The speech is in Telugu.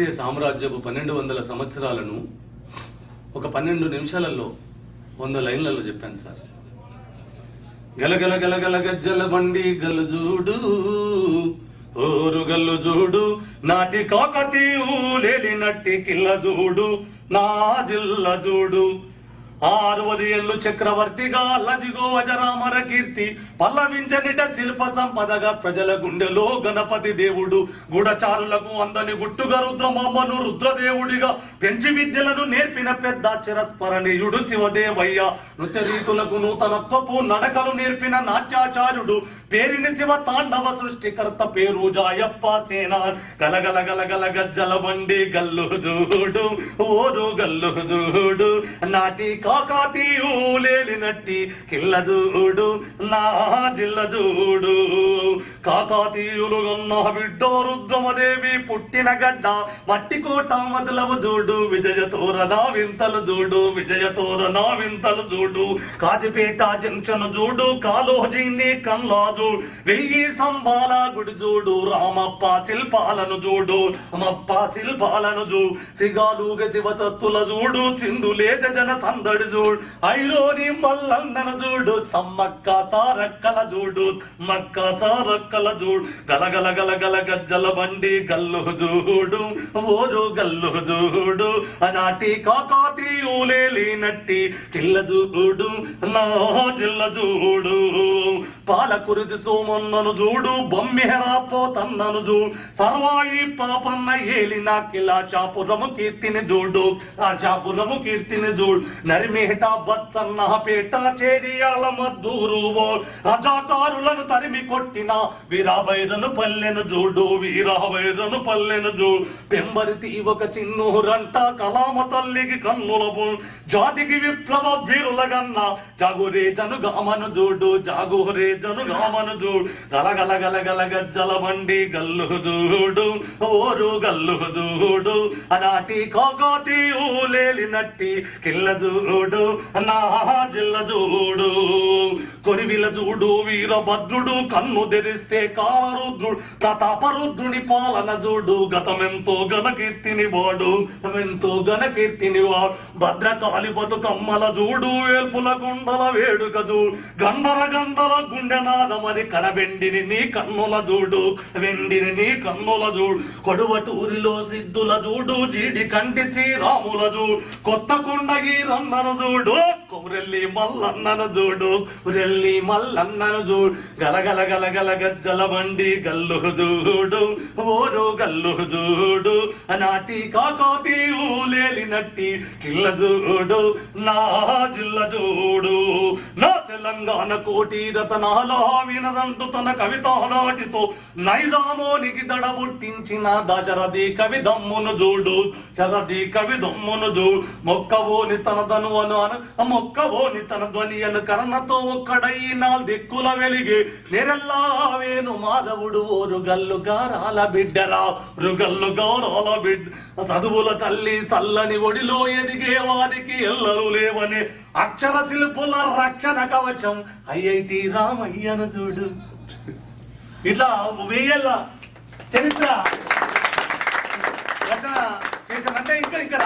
భారతీయ సామ్రాజ్యపు పన్నెండు వందల సంవత్సరాలను ఒక పన్నెండు నిమిషాలలో వంద లైన్లలో చెప్పాను సార్. గలగల గలగల గజ్జల బండి గల్లు ఓరు గల్లు చూడు నాటి కాకతి ఊలేలి నట్టి కిల్ల చూడు నా జిల్ల చూడు ఆరువది ఏళ్ళు చక్రవర్తిగా లజిగో అజరామర కీర్తి పల్లవించనిట శిల్ప సంపదగా ప్రజల గుండెలో గణపతి దేవుడు. గూఢచారులకు అందని గుట్టుగా రుద్రమామను రుద్రదేవుడిగా పెంచి విద్యలను నేర్పిన పెద్ద చిరస్మరణీయుడు శివదేవయ్య. నృత్య రీతులకు నూతనత్వపు నడకలు నేర్పిన నాట్యాచార్యుడు. పేరిని శివ తాండవ సృష్టికర్త పేరు జాయప్ప సేన గలగల గలగల గజ్జల బండి గల్లు చూడు ఓరు గల్లు చూడు నాటిక కాకాతి ఊలేలినట్టి కిల్ల చూడు నా జిల్ల చూడు కాకాతీయులు గన్న బిడ్డో రుద్రమదేవి పుట్టిన గడ్డ మట్టి కోట మొదలవు చూడు విజయ తోరణ వింతలు చూడు విజయ తోరణ వింతలు చూడు కాజిపేట జంక్షన్ చూడు కాలోజీని కన్లాజు. వెయ్యి సంబాల గుడి చూడు రామప్ప శిల్పాలను చూడు మప్ప శిల్పాలను చూ సిగాలుగ శివసత్తుల చూడు చిందులేజ జన సందడి చూడు. ఐరోని మల్లన్నను చూడు. సమ్మక్క సారక్కల చూడు మక్క సారక్కల చూడు గలగల గలగల గజ్జల బండి గల్లు చూడు. ఓరు గల్లు చూడు. అనాటి కాకాతి ఊలేలి నట్టి కిల్ల చూడు. నా జిల్ల చూడు. పాలకురిది సోమన్నను చూడు బొమ్మిహరా పోతన్నను చూడు సర్వాయి పాపన్న ఏలిన కిలా చాపురము కీర్తిని చూడు ఆ చాపురము కీర్తిని చూడు. నరిమేట బత్సన్న పేట చేరియాల మద్దూరు రజాకారులను తరిమి కొట్టిన వీరాభైరను పల్లెను చూడు వీరాభైరను పల్లెను చూడు పెంబరితి ఒక చిన్నూరంట కలామ తల్లికి కన్నుల జాతికి విప్లవ వీరుల గన్న జాగురే జనుగామను చూడు జాగురే జనుగామను చూడు గలగల గలగల గజ్జల బండి గల్లు చూడు ఓరు గల్లు చూడు అనాటి కోకోతి ఊలేలినట్టి కిల్ల చూడు నా జిల్ల చూడు కొరివిల చూడు వీరభద్రుడు కన్ను తెరిస్తే కాలరుద్రుడు ప్రతాపరుద్రుని పాలన చూడు గతమెంతో ఘనకీర్తిని వాడు ఎంతో ఘనకీర్తిని వాడు. భద్రకాళి బతుకమ్మల చూడు వేల్పుల కొండల వేడుక చూడు గండర గండర గుండెనాదమది కడవెండిని నీ కన్నుల చూడు వెండిని నీ కన్నుల చూడు కొడువటూరిలో సిద్ధుల చూడు జీడి కంటి శ్రీరాముల చూడు కొత్త కొండగి రందన చూడు. కొమురెల్లి మల్లన్నను జోడు రెల్లి మల్లన్నను జోడు. గలగల గలగల గజ్జల బండి గల్లు జూడు ఓరు గల్లు జూడు. నాటి కాకోతి ఊలేలి నట్టి కిల్ల జూడు నా జిల్ల జూడు. నా తెలంగాణ కోటి రతనాల వినదంటు తన కవిత నాటితో నైజామోనికి దడబుట్టించిన దశరథి కవి దమ్మును చూడు చరది కవి దమ్మును జూడు మొక్కవోని తన ధనువను అను ఒక్కవోని తన ధ్వనియను కరణతో కర్ణతో దిక్కుల వెలిగి నిరల్లా వేణు మాధవుడు ఓరు గల్లు గారాల బిడ్డరా. రుగల్లు గారాల బిడ్డ చదువుల తల్లి చల్లని ఒడిలో ఎదిగే వారికి ఎల్లరు లేవని అక్షర శిల్పుల రక్షణ కవచం ఐఐటి రామయ్యను చూడు. ఇట్లా వెయ్యేళ్ళ చరిత్ర రచన చేశానంటే ఇంకా ఇంకా